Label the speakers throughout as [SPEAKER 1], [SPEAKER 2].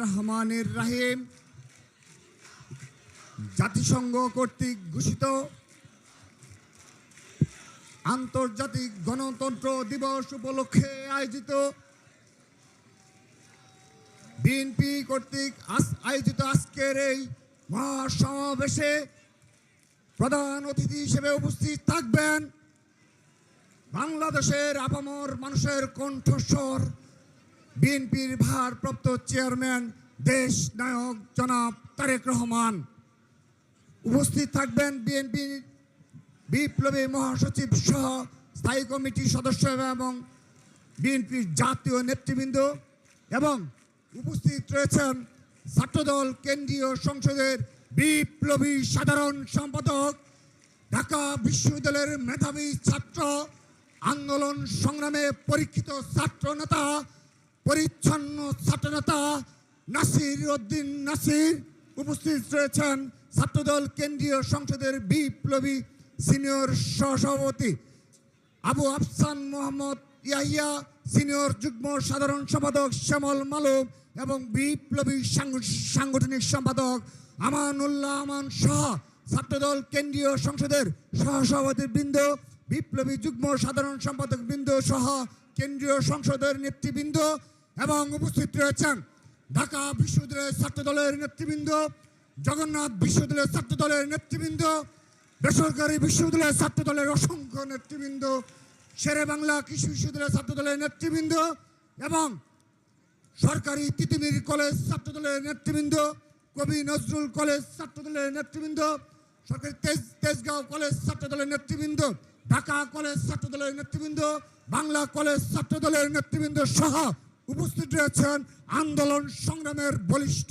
[SPEAKER 1] রহমানির রাহিম জাতিসংঘ কর্তৃক ঘোষিত আন্তর্জাতিক গণতন্ত্র দিবস উপলক্ষে আয়োজিত বিএনপি কর্তৃক আয়োজিত আজকের এই মহাসমাবেশে প্রধান অতিথি হিসেবে উপস্থিত থাকবেন বাংলাদেশের আপামর মানুষের কণ্ঠস্বর বিএনপির ভারপ্রাপ্ত চেয়ারম্যান, দেশ নায়ক জনাব তারেক রহমান। উপস্থিত থাকবেন বিএনপি বিপ্লবী মহাসচিব সহ স্থায়ী কমিটির সদস্য এবং বিএনপির জাতীয় নেতৃবৃন্দ এবং উপস্থিত রয়েছেন ছাত্রদল কেন্দ্রীয় সংসদের বিপ্লবী সাধারণ সম্পাদক, ঢাকা বিশ্ববিদ্যালয়ের মেধাবী ছাত্র, আন্দোলন সংগ্রামে পরীক্ষিত ছাত্র নেতা পরিচ্ছন্ন ছাত্র নেতা নাসির উদ্দিন নাসির উপস্থিত রয়েছেন ছাত্রদল কেন্দ্রীয় সংসদের বিপ্লবী সিনিয়র সহসভাপতি আবু আফসান মোহাম্মদ ইয়াহিয়া, সিনিয়র যুগ্ম সাধারণ সম্পাদক শ্যামল মালুম এবং বিপ্লবী সাংগ- সাংগঠনিক সম্পাদক আমানুল্লাহ আমান সহ ছাত্রদল কেন্দ্রীয় সংসদের সহসভাপতি বৃন্দ, বিপ্লবী যুগ্ম সাধারণ সম্পাদক বৃন্দ সহ কেন্দ্রীয় সংসদের নেতৃবৃন্দ এবং উপস্থিত রয়েছেন ঢাকা বিশ্ববিদ্যালয়ের ছাত্রদলের নেতৃবৃন্দ, জগন্নাথ বিশ্ববিদ্যালয়ের ছাত্রদলের নেতৃবৃন্দ, বেসরকারি বিশ্ববিদ্যালয়ের ছাত্রদলের অসংখ্য নেতৃবৃন্দ, শেরে বাংলা কৃষি বিশ্ববিদ্যালয়ের ছাত্রদলের নেতৃবৃন্দ এবং সরকারি তিতিমির কলেজ ছাত্রদলের নেতৃবৃন্দ, কবি নজরুল কলেজ ছাত্রদলের নেতৃবৃন্দ, সরকারি তেজ, তেজগাঁও কলেজ ছাত্রদলের নেতৃবৃন্দ, ঢাকা কলেজ ছাত্রদলের নেতৃবৃন্দ, বাংলা কলেজ ছাত্রদলের নেতৃবৃন্দ সহ উপস্থিত রয়েছেন আন্দোলন সংগ্রামের বলিষ্ঠ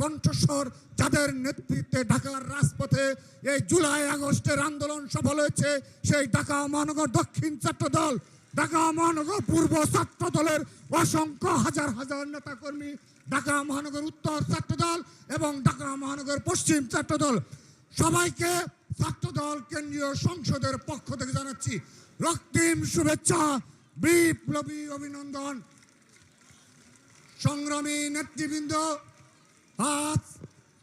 [SPEAKER 1] কণ্ঠস্বর যাদের নেতৃত্বে ঢাকার রাজপথে এই জুলাই আগস্টের আন্দোলন সফল হয়েছে, সেই ঢাকা মহানগর দক্ষিণ ছাত্র দল ঢাকা মহানগর পূর্ব ছাত্র দলের অসংখ্য হাজার হাজার নেতাকর্মী, ঢাকা মহানগর উত্তর ছাত্র দল এবং ঢাকা মহানগর পশ্চিম ছাত্র দল সবাইকে ছাত্র দল কেন্দ্রীয় সংসদের পক্ষ থেকে জানাচ্ছি রক্তিম শুভেচ্ছা, বিপ্লবী অভিনন্দন। সংগ্রামী নেতৃবৃন্দ আজ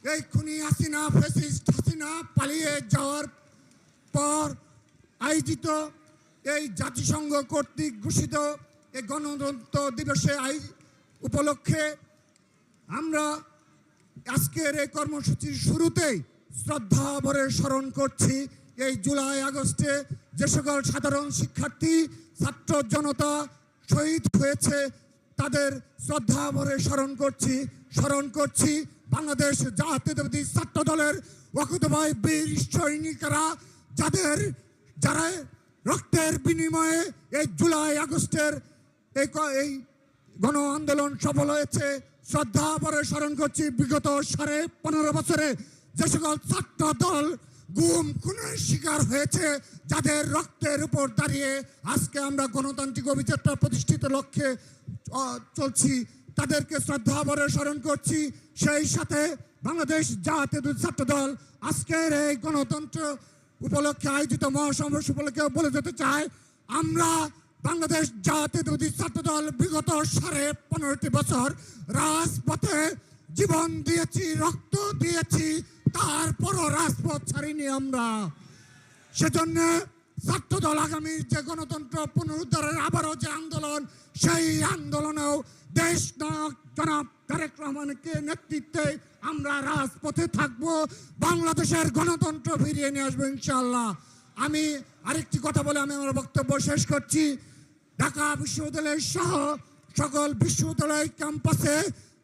[SPEAKER 1] এই খুনি হাসিনা ফেসিস্ট হাসিনা পালিয়ে যাওয়ার পর আয়োজিত এই জাতিসংঘ কর্তৃক ঘোষিত এই গণতন্ত্র দিবসে আই উপলক্ষে আমরা আজকের এই কর্মসূচির শুরুতেই শ্রদ্ধা ভরে স্মরণ করছি, এই জুলাই আগস্টে যে সকল সাধারণ শিক্ষার্থী, ছাত্র, জনতা শহীদ হয়েছে তাদের শ্রদ্ধা ভরে স্মরণ করছি স্মরণ করছি বাংলাদেশ জাতীয়তাবাদী ছাত্র দলের অকুতভাই বীর সৈনিকেরা, যাদের যারা রক্তের বিনিময়ে এই জুলাই, আগস্টের এই এই গণ আন্দোলন সফল হয়েছে। শ্রদ্ধা ভরে স্মরণ করছি বিগত সাড়ে পনেরো বছরে যে সকল ছাত্র দল গুম, খুনের শিকার হয়েছে যাদের রক্তের উপর দাঁড়িয়ে আজকে আমরা গণতান্ত্রিক অভিযাত্রা প্রতিষ্ঠিত লক্ষ্যে চলছি। তাদেরকে শ্রদ্ধা ভরে স্মরণ করছি। সেই সাথে বাংলাদেশ জাতীয় ছাত্র দল আজকের এই গণতন্ত্র উপলক্ষে আয়োজিত মহাসমাবেশ উপলক্ষে বলে যেতে চাই, আমরা বাংলাদেশ জাতীয়তাবাদী ছাত্র দল বিগত সাড়ে পনেরোটি বছর রাজপথে জীবন দিয়েছি, রক্ত দিয়েছি তারপরও রাজপথ ছাড়িনি আমরা। সেজন্য ছাত্র দল আগামী যে গণতন্ত্র পুনরুদ্ধারের আবারও যে আন্দোলন, সেই আন্দোলনেও দেশ জনাব তারেক রহমানকে নেতৃত্বে আমরা রাজপথে থাকব। বাংলাদেশের গণতন্ত্র ফিরিয়ে নিয়ে আসব ইনশাল্লাহ আমি আরেকটি কথা বলে আমি আমার বক্তব্য শেষ করছি। ঢাকা বিশ্ববিদ্যালয় সহ সকল বিশ্ববিদ্যালয় ক্যাম্পাসে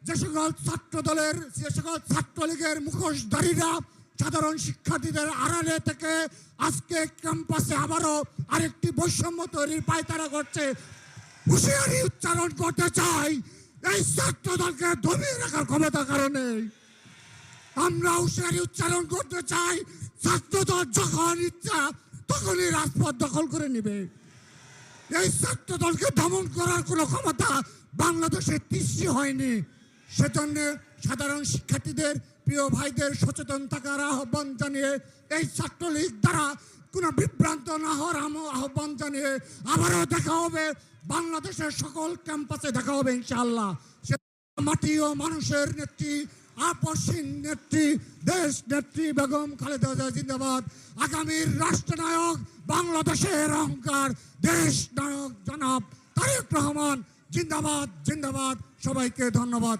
[SPEAKER 1] যে সকল ছাত্র দলের যে সকল ছাত্রলীগের মুখোশধারীরা সাধারণ শিক্ষার্থীদের আড়ালে থেকে আজকে ক্যাম্পাসে আবারও আরেকটি বৈষম্য তৈরির পায়তারা করছে। হুঁশিয়ারি উচ্চারণ করতে চাই, এই ছাত্র দলকে দমিয়ে রাখার ক্ষমতা কারণে আমরা হুঁশিয়ারি উচ্চারণ করতে চাই ছাত্র দল যখন ইচ্ছা তখনই রাজপথ দখল করে নেবে। এই ছাত্র দলকে দমন করার কোনো ক্ষমতা বাংলাদেশে সৃষ্টি হয়নি। সেজন্য সাধারণ শিক্ষার্থীদের প্রিয় ভাইদের সচেতন থাকার আহ্বান জানিয়ে এই ছাত্রলীগ দ্বারা কোনো বিভ্রান্ত না হওয়ার আহ্বান জানিয়ে আবারও দেখা হবে। বাংলাদেশের সকল ক্যাম্পাসে দেখা হবে ইনশাআল্লাহ। মাটি ও মানুষের নেত্রী আপসিন নেত্রী, দেশ নেত্রী বেগম খালেদা জিন্দাবাদ। আগামীর রাষ্ট্রনায়ক বাংলাদেশের অহংকার, দেশ নায়ক জনাব তারেক রহমান। জিন্দাবাদ জিন্দাবাদ। সবাইকে ধন্যবাদ।